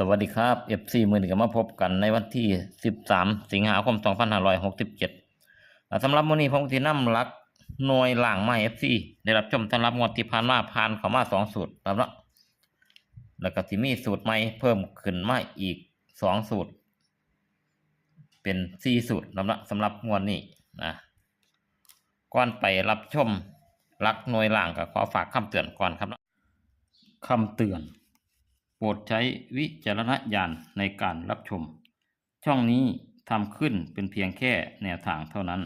สวัสดีครับ FC มือหนึ่งก็มาพบกันในวันที่ 13 สิงหาคม 2567อ่าสำหรับมื้อนี้ผมสินำหลักหน่วยหล่างไม้ FC ได้รับชมสำหรับงวดที่ผ่านมาผ่านเข้ามา 2 สูตรครับเนาะแล้วก็สิมีสูตรใหม่เพิ่มขึ้นมาอีก 2 สูตร เป็น 4 สูตรครับเนาะสำหรับงวดนี้นะก่อนไปรับชมหลักหน่วยหล่างก็ขอฝากคำเตือนก่อนครับเนาะคำเตือน โปรดใช้วิจารณญาณในการรับชม ช่องนี้ทำขึ้นเป็นเพียงแค่แนวทางเท่านั้น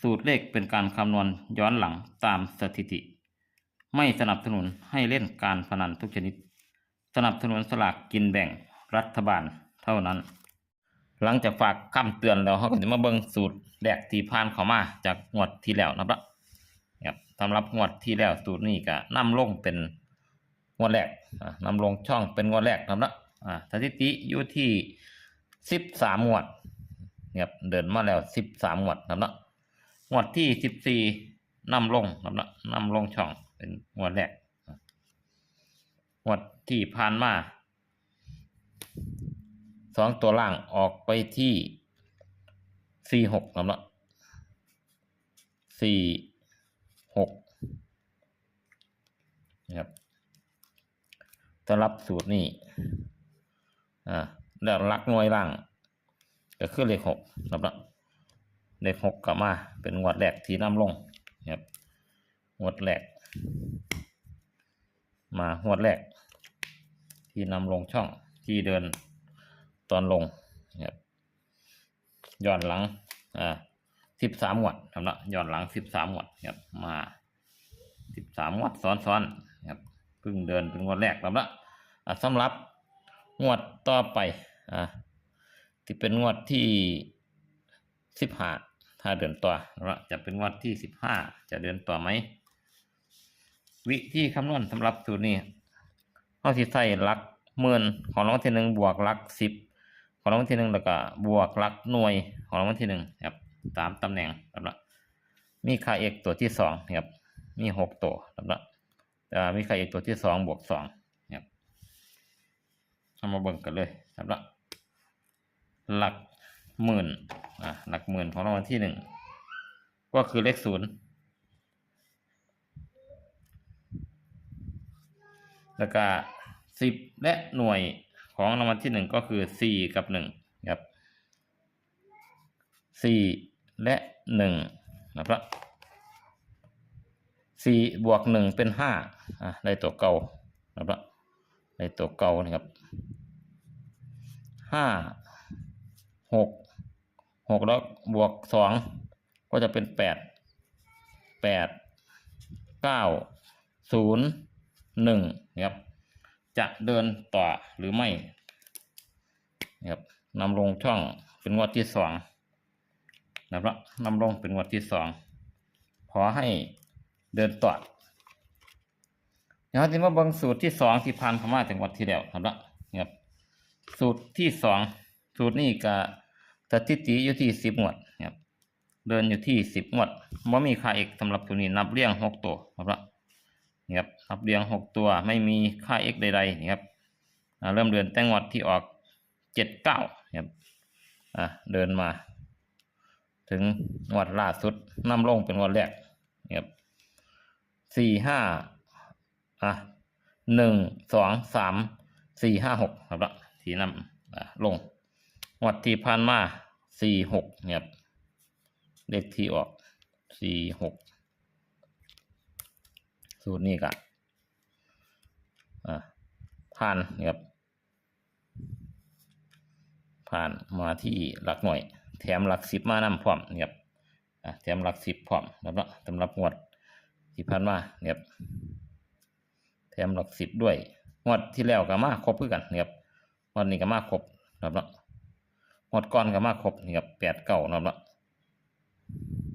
สูตรเลขเป็นการคำนวณย้อนหลังตามสถิติ ไม่สนับสนุนให้เล่นการพนันทุกชนิด สนับสนุนสลากกินแบ่งรัฐบาลเท่านั้น หลังจากฝากคำเตือนแล้วเขาก็จะมาเบิ่งสูตรแรกที่ผ่านเข้ามาจากงวดที่แล้วนะครับสำหรับงวดที่แล้วสูตรนี้ก็นำลงเป็น งวดแรกอ่านำลงช่องเป็นงวดแรกนะครับนะสถิติอยู่ที่สิบสามงวดเนี่ยเดินมาแล้วสิบสามงวดนะครับนะงวดที่สิบสี่นำลงนะครับนะนำลงช่องเป็นงวดแรกงวดที่ผ่านมาสองตัวล่างออกไปที่สี่หกนะครับนะสี่หกนะครับ สำหรับสูตรนี้อ่าแล้วลักหน่วยล่าง ก็คือเลขหกนะครับเลขหกกลับมา เป็นงวดแรกที่นำลงครับงวดแรก มางวดแรก ที่นำลงช่องที่เดินตอนลงครับย้อนหลังอ่าสิบสามงวดครับเนาะย้อนหลังสิบสามงวดครับมาสิบสามงวดซ้อนๆ เพิ่งเดินเป็นงวดแรกแล้วละอะสำหรับงวดต่อไปอะที่เป็นงวดที่สิบห้าถ้าเดินต่อล้วจะเป็นงวดที่สิบห้าจะเดินต่อไหมวิธีคำนวณสำหรับสูตรนี้เขาสิใส่หลักหมื่นของรางวัลที่หนึ่งบวกหลักสิบของรางวัลที่หนึ่งแล้วก็บวกหลักหน่วยของรางวัลที่หนึ่งครับตามตำแหน่งครับละมีค่าเอกตัวที่สองครับมีหกตัวครับละ แต่ว่ามีใครอีกตัวที่สองบวกสองครับเอามาเบิ่งกันเลยครับละหลักหมื่นอะหลักหมื่นของรางวัลที่หนึ่งก็คือเลขศูนย์แล้วก็สิบและหน่วยของรางวัลที่หนึ่งก็คือสี่กับหนึ่งครับสี่และหนึ่งนะครับ สี่บวกหนึ่งเป็นห้าอะได้ตัวเก่านะครับได้ตัวเก่านะครับห้าหกหกแล้วบวกสองก็จะเป็นแปดแปดเก้าศูนย์หนึ่งนะครับ จะเดินต่อหรือไม่นะครับนำลงช่องเป็นงวดที่สองนะครับนำลงเป็นงวดที่สองขอให้ เดินต่อเดี๋ยวที่มาเบิ่งสูตรที่สองที่ผ่านเข้าถึงวันที่แล้วครับละครับ สูตรที่สองสูตรนี้ก็สถิติอยู่ที่สิบงวดครับ เดินอยู่ที่สิบงวดว่ามีค่าเอกสำหรับตัวนี้นับเรียงหกตัวครับละนี่ครับนับเรียงหกตัวไม่มีค่าเอกใดๆนี่ครับเริ่มเดินแต่งวัดที่ออกเจ็ดเก้าครับอ่าเดินมา ถึงงวดล่าสุดนำลงเป็นงวดแรกนะครับ สี่ห้าอะหนึ่งสองสามสี่ห้าหกครับละทีนำอะลงงวัดที่ผ่านมาสี่หกเนี่ยเลขที่ออกสี่หกสูตรนี้ก็อะผ่านเนี่ยครับผ่านมาที่หลักหน่วย แถมหลักสิบมานำพร้อมเนี่ยครับอะแถมหลักสิบพร้อมแล้วเนาะสำหรับงวด ที่ผ่านมาเนี่ยบแถมหลักสิบด้วยงวดที่แล้วก็มาครบเพื่อกันเนี่ยงวดนี้ก็มาครบนะครับเนาะงวดก่อนก็มาครบเนี่ครับแปดเก้านะครับเนาะ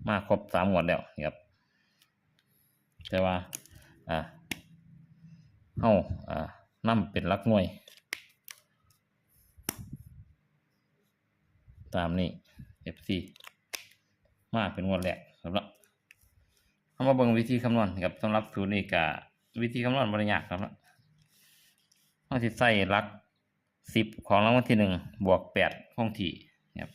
มาครบสามงวดแล้วเนี่ครับแต่ว่าอ่าเฮาอ่านํเป็นลักหน่วย ตามนี้ FC มาเป็นงวดแรกครับเนาะ เอามาเบิ่งวิธีคำนวณครับสำหรับสูตรนี้ก็วิธีคำนวณบริยากครับเราสิใส่ลักสิบของรางวัลที่หนึ่งบวกแปดคงที่ครับ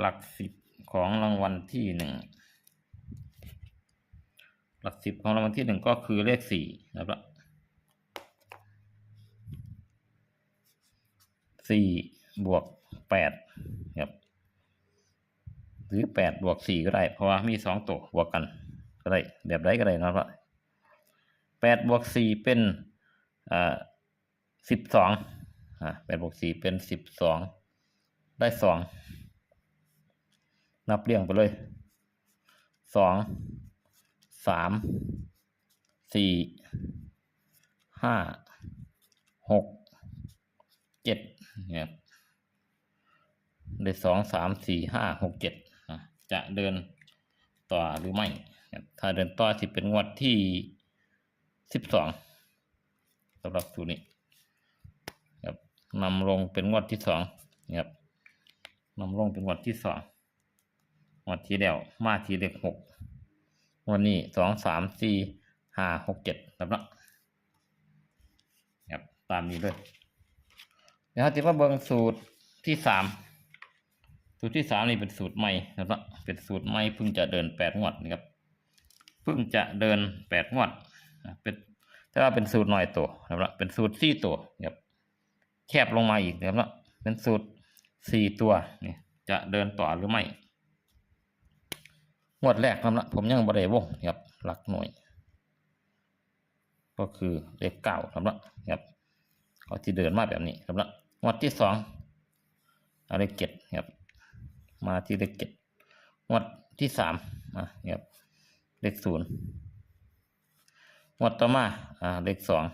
หลักสิบของรางวัลที่หนึ่งหลักสิบของรางวัลที่หนึ่งก็คือเลขสี่นะครับสี่บวกแปดครับ หรือแปดบวกสี่ก็ได้ เพราะว่ามีสองตัวบวกกัน ก็ได้แบบใดก็ได้นะครับแปดบวกสี่เป็นอ่าสิบสองอ่าแปดบวกสี่เป็นสิบสองได้สองนับเรียงไปเลยสองสามสี่ห้าหกเจ็ดเนี่ยได้สองสามสี่ห้าหกเจ็ด จะเดินต่อหรือไม่ถ้าเดินต่อสิเป็นงวดที่สิบสองสำหรับสูตรนี้ครับนำลงเป็นงวดที่สองครับนำลงเป็นงวดที่สองงวดที่แล้วมาทีเลขหกวันนี้สองสามสี่ห้าหกเจ็ดครับเนาะครับตามนี้เลยเดี๋ยวเราจะมาเบิ่งสูตรที่สาม สูตรที่สามนี่เป็นสูตรใหม่นะครับเป็นสูตรใหม่เพิ่งจะเดินแปดงวดนะครับเพิ่งจะเดินแปดงวดเป็นแต่ว่าเป็นสูตรหน่อยตัวนะครับเป็นสูตรสี่ตัวนะครับแคบลงมาอีกนะครับ เป็นสูตรสี่ตัวนี่จะเดินต่อหรือไม่งวดแรกนะครับผมยังบริวงนะครับหลักหน่วย ก็คือเลขเก้านะครับครับก็ที่เดินมาแบบนี้นะครับงวดที่สองเอาเลขเจ็ดครับ มาที่เลขเจ็ดงวดที่สามอะครับเลขศูนย์งวดต่อมาอ่าเลขสอง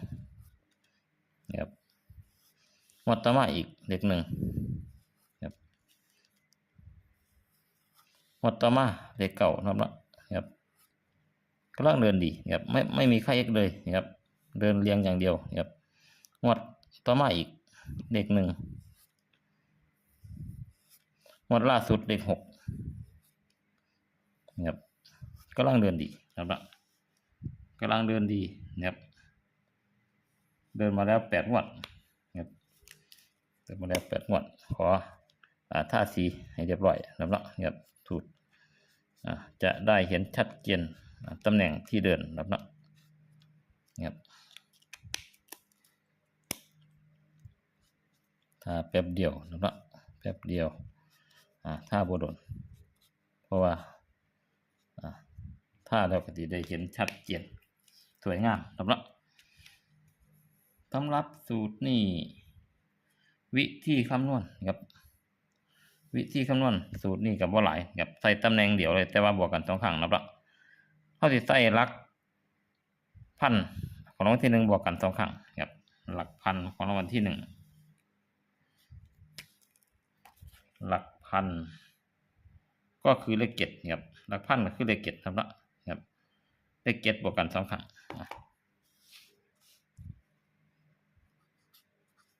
ครับงวดต่อมาอีกเลขหนึ่งครับงวดต่อมาเลขเก่านะครับเนะครับกำลังเดินดีครับไม่ไม่มีค่าเอกเลยครับเดินเรียงอย่างเดียวครับงวดต่อมาอีกเลขหนึ่ง งวดล่าสุดเลขหกนะครับกำลังเดินดีนะครับกำลังเดินดีนะครับ เดินมาแล้วแปดงวดนะครับเดินมาแล้วแปดงวด ขออท่าสีให้เรียบร้อยนะครับนะครับถูกจะได้เห็นชัดเจนตำแหน่งที่เดินนะครับนะครับถ้าแป๊บเดียวนะครับแป๊บเดียว อ่าถ้าบโดนเพราะว่าอ่าถ้าเราก็จะได้เห็นชัดเจนสวยงามสำหรับสำหรับสูตรนี่วิธีคำนวณครับ วิธีคำนวณสูตรนี่กับว่าหลายครับใส่ตำแหน่งเดียวเลย แต่ว่าบวกกันสองครั้งนะครับเขาจะใส่หลักพันของรางวัลที่หนึ่งบวกกันสองครั้งครับหลักพันของรางวัลที่หนึ่งหลัก พันก็คือเลขเจ็ดครับหลักพันก็คือเลขเจ็ดครับนะครับเลขเจ็ดบวกกันสองครั้ง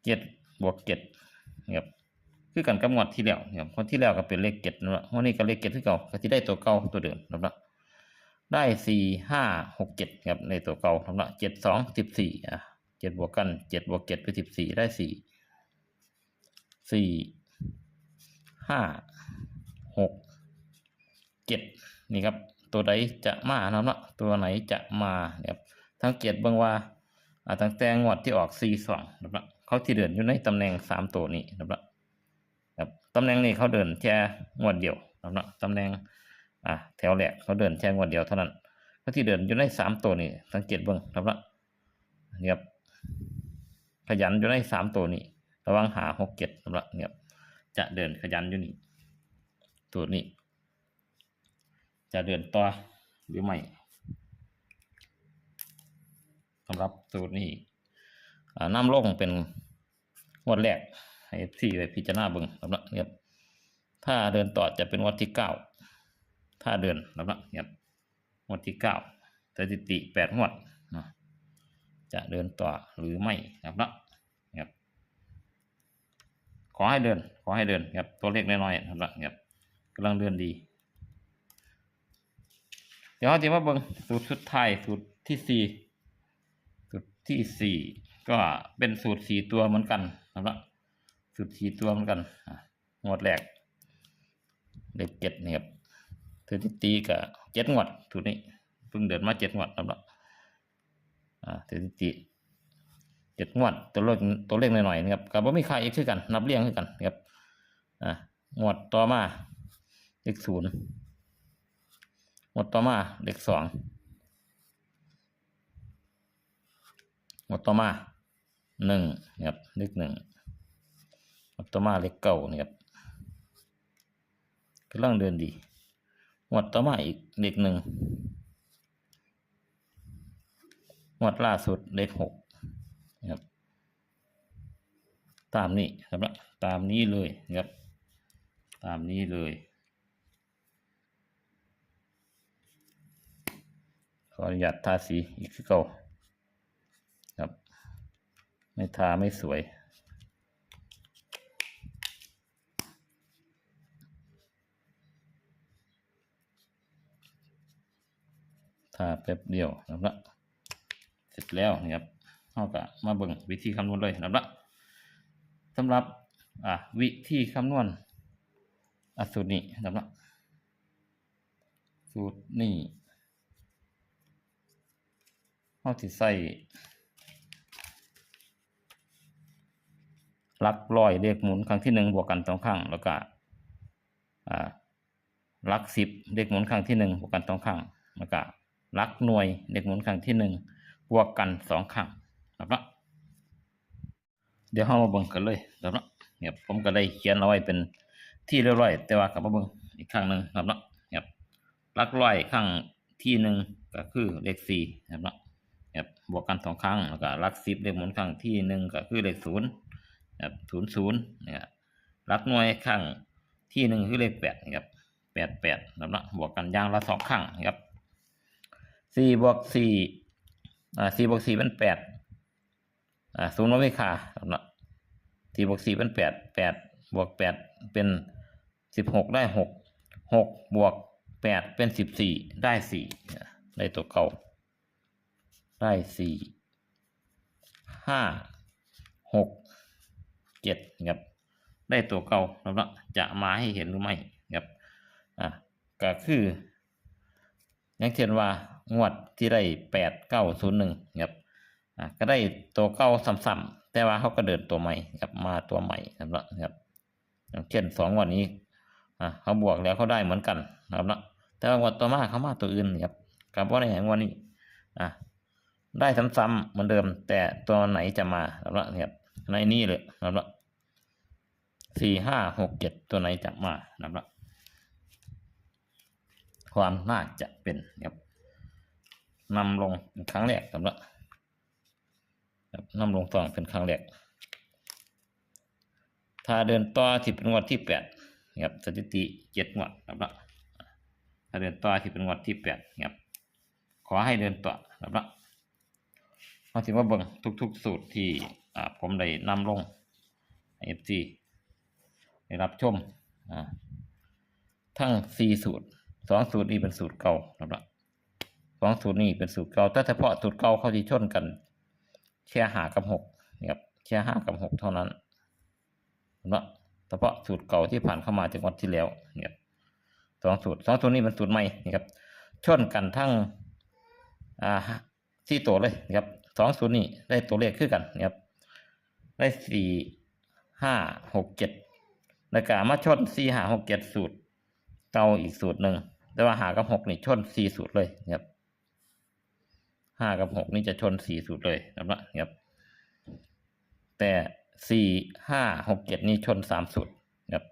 เจ็ดบวกเจ็ดครับคือกันกับงวดที่แล้วครับงวดที่แล้วก็เป็นเลขเจ็ดนะวันนี้ก็เลขเจ็ดที่เก่าก็จะได้ตัวเก่าตัวเดิมครับละได้สี่ห้าหกเจ็ดครับในตัวเก่าครับละเจ็ดสองสิบสี่อะเจ็ดบวกกันเจ็ดบวกเจ็ดเป็นสิบสี่ได้สี่สี่ ห้าหกเจ็ดนี่ครับ ตัวใดจะมานะครับเนาะตัวไหนจะมาครับทั้งเกียรเบิ่งว่าอ่าตั้งแต่งวดที่ออก C สองนะครับเขาที่เดินอยู่ในตำแหน่งสามตัวนี้นะครับครับตำแหน่งนี้เขาเดินแค่งวดเดียวนะครับตำแหน่งอ่าแถวแรกเขาเดินแค่งวดเดียวเท่านั้นเขาที่เดินอยู่ในสามตัวนี้สังเกตเบิ่งนะครับนี่ครับขยันอยู่ในสามตัวนี้ ระวังหาหกเจ็ดนะครับเนี่ย จะเดินขยันอยู่นี่ตัวนี้ จะเดินต่อหรือไม่สำหรับสูตรนี้น้ำลงเป็นงวดแรกให้ที่ไปพิจารณาเบิ่งสำหรับเนี่ยถ้าเดินต่อจะเป็นงวดที่เก้าถ้าเดินสำหรับเนี่ยงวดที่เก้าสถิติแปดงวดจะเดินต่อหรือไม่นะครับ ขอให้เดิน ขอให้เดินครับตัวเลขน้อยๆครับครับกำลังเดินดี เดี๋ยวเราจะมาเบิ่งสูตรสุดท้ายสูตรที่สี่สูตรที่สี่ก็เป็นสูตรสี่ตัวเหมือนกันนะครับสูตรสี่ตัวเหมือนกันงวดแรกเลขเจ็ดนี่ครับสถิติกับเจ็ดงวดสูตรนี้เพิ่งเดินมาเจ็ดงวดนะครับอ่าสถิติ เจ็ดงวดตัวเลขตัวเลขหน่อยๆนะครับกับว่ามีค่าอีกคือกัน นับเรียงคือกันนะครับอ่างวดต่อมาเลขศูนย์งวดต่อมาเลขสองหมดต่อมาหนึ่งนะครับเลขหนึ่งหมดต่อมาเลขเก้านะครับกำลังเดินดีหมดต่อมาอีกเลขหนึ่งหมดล่าสุดเลขหกนะครับ ตามนี้ครับละตามนี้เลยนะครับ ตามนี้เลย ขออนุญาตทาสีอีกคือเก่าครับ ไม่ทาไม่สวยทาแป๊บเดียวนะครับละเสร็จแล้วนะครับเราก็มาเบิ่งวิธีคำนวณเลยนะครับละ สำหรับวิธีคำนวณสูตรนี้นะครับสูตรนี้เราสิใส่หลักร้อยเลขหมุนครั้งที่หนึ่งบวกกันสองครั้งแล้วก็หลักสิบเลขหมุนครั้งที่หนึ่งบวกกันสองครั้งแล้วก็หลักหน่วยเลขหมุนครั้งที่หนึ่งบวกกันสองครั้งครับละ เดี๋ยวเรามาเบิ่งกันเลยครับละเนี่ยผมก็ได้เขียนเอาไว้เป็นที่เรียบร้อย แต่ว่ากับมาเบิ่งอีกครั้งหนึ่งครับละเนี่ยลักร้อยครั้งที่หนึ่งก็คือเลขสี่ครับละเนี่ยบวกกันสองครั้งแล้วก็ลักสิบเลขหมุนครั้งที่หนึ่งก็คือเลขศูนย์ครับศูนย์ศูนย์เนี่ยรักหน่วยข้างที่หนึ่งคือเลขแปดนะครับแปดแปดแล้วนะบวกกันย่างละสองข้างนะครับสี่บวกสี่อ่าสี่บวกสี่เป็นแปด อ่าศูนย์ลบไม่ค่าแล้วนะสี่บวกสี่เป็นแปดแปดบวกแปดเป็นสิบหกได้หกหกบวกแปดเป็นสิบสี่ได้สี่ได้ตัวเก่าได้สี่ห้าหกเจ็ดครับได้ตัวเก่าแล้วละจะมาให้เห็นหรือไม่ครับอะก็คืออย่างเช่นว่างวดที่ได้แปดเก้าศูนย์หนึ่งครับ อะก็ได้ตัวเก่าซ้ำๆแต่ว่าเขาก็เดินตัวใหม่ครับมาตัวใหม่ครับละครับอย่างเช่นสองวันนี้อะเขาบวกแล้วเขาได้เหมือนกันนะครับละแต่ว่างวดต่อมาเขามาตัวอื่นครับกับว่าในแห่งวันนี้อะได้ซ้ำๆเหมือนเดิม แต่ตัวไหนจะมาครับละครับในนี้เลยนะครับนะสี่ห้าหกเจ็ดตัวไหนจะมานะครับนะความน่าจะเป็นครับนำลงครั้งแรกครับครับ นำลงต่อเป็นครั้งแรกถ้าเดินต่อที่เป็นงวดที่แปดครับสถิติเจ็ดงวดนะครับถ้าเดินต่อที่เป็นงวดที่แปดครับขอให้เดินต่อนะครับมาถึงว่าเบิ่งทุก ๆ สูตรที่ผมได้นำลงเอฟซีได้รับชมทั้งสี่สูตรสองสูตรนี้เป็นสูตรเก่านะครับสองสูตรนี้เป็นสูตรเก่าแต่เฉพาะสูตรเก่าเขาที่ชนกัน แค่หากับหกนะครับแค่ห้ากับหกเท่านั้นนะเฉพาะสูตรเก่าที่ผ่านเข้ามาจากวันที่แล้วเนี่ยสองสูตรสองสูตรนี้เป็นสูตรใหม่นะครับชนกันทั้งอ่าที่ตัวเลยนะครับสองศูนย์นี่ได้ตัวเลขขึ้นกันนะครับได้สี่ห้าหกเจ็ดแล้วก็มาชนสี่ห้าหกเจ็ดสูตรเก่าอีกสูตรหนึ่งแต่ว่าหากับหกนี่ชนสี่สูตรเลยนะครับ ห้ากับหกนี่จะชนสี่สูตรเลยนะครับ แต่สี่ห้าหกเจ็ดนี่ชนสามสูตรนะครับ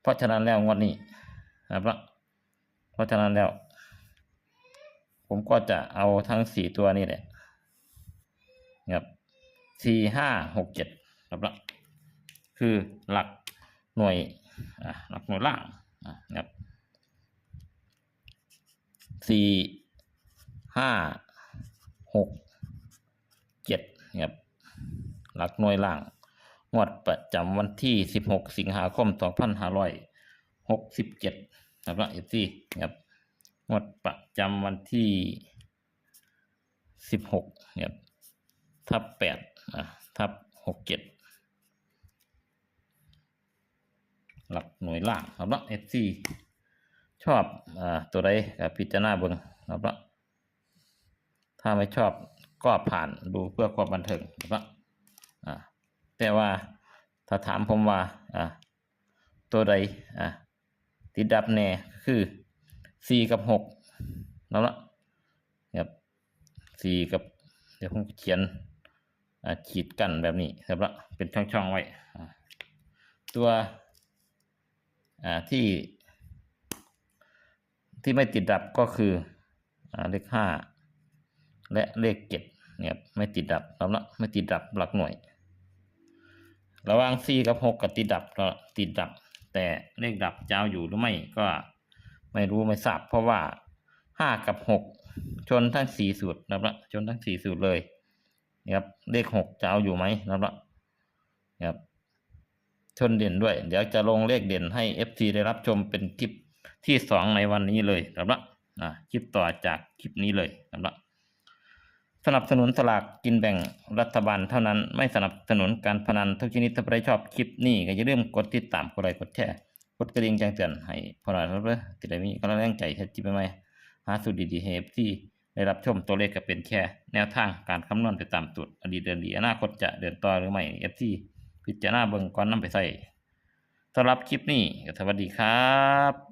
เพราะฉะนั้นแล้วงวดนี้นะครับเพราะฉะนั้นแล้ว ผมก็จะเอาทั้งสี่ตัวนี่แหละครับสี่ห้าหกเจ็ดครับคือหลักหน่วยหลักหน่วยล่างครับสี่ห้า หกเจ็ดครับหลักหน่วยล่าง งวดประจำวันที่สิบหกสิงหาคมสองพันห้าร้อยหกสิบเจ็ดครับเอฟซีครับงวดประจำวันที่สิบหกครับทับแปดอะทับหกเจ็ดหลักหน่วยล่างครับเนาะ FC ชอบอ่าตัวใดก็พิจารณาเบิ่งครับเนาะ ถ้าไม่ชอบก็ผ่านดูเพื่อความบันเทิงครับอ่าแต่ว่าถ้าถามผมว่าอ่าตัวใดอ่าติดดับแน่คือสี่กับหกนั่นละครับสี่กับเดี๋ยวผมเขียนอ่าขีดกันแบบนี้ครับละเป็นช่องๆไว้ตัวอ่าที่ที่ไม่ติดดับก็คืออเลขห้า และเลขเจ็ดเนี่ยครับไม่ติดดับแล้วละไม่ติดดับหลักหน่วย ระหว่างสี่กับหกกับติดดับก็ติดดับ แต่เลขดับจะเอาอยู่หรือไม่ก็ไม่รู้ไม่ทราบ เพราะว่าห้ากับหกชนทั้งสี่สูตรนะครับละชนทั้งสี่สูตรเลยนะครับเลขหกจะเอาอยู่ไหมนะครับละนะครับชนเด่นด้วย เดี๋ยวจะลงเลขเด่นให้ FC ได้รับชมเป็นคลิปที่สองในวันนี้เลยนะครับละคลิปต่อจากคลิปนี้เลยนะครับละ สนับสนุนสลากกินแบ่งรัฐบาลเท่านั้นไม่สนับสนุนการพนันทุกชนิดถ้าใครชอบคลิปนี้ก็อย่าลืมกดติดตามกดไลค์กดแชร์กดกระดิ่งแจ้งเตือนให้พอหน่อยครับเด้อติดได้มีกำลังแรงใจเฮ็ดจิบไปไหมหาสูตรดีๆให้ที่ได้รับชมตัวเลขก็เป็นแค่แนวทางการคำนวณไปตามสูตรอดีตเดินดีอนาคตจะเดินต่อหรือไม่เอฟซีพิจารณาเบิ่งก่อนนำไปใส่สำหรับคลิปนี้ก็สวัสดีครับ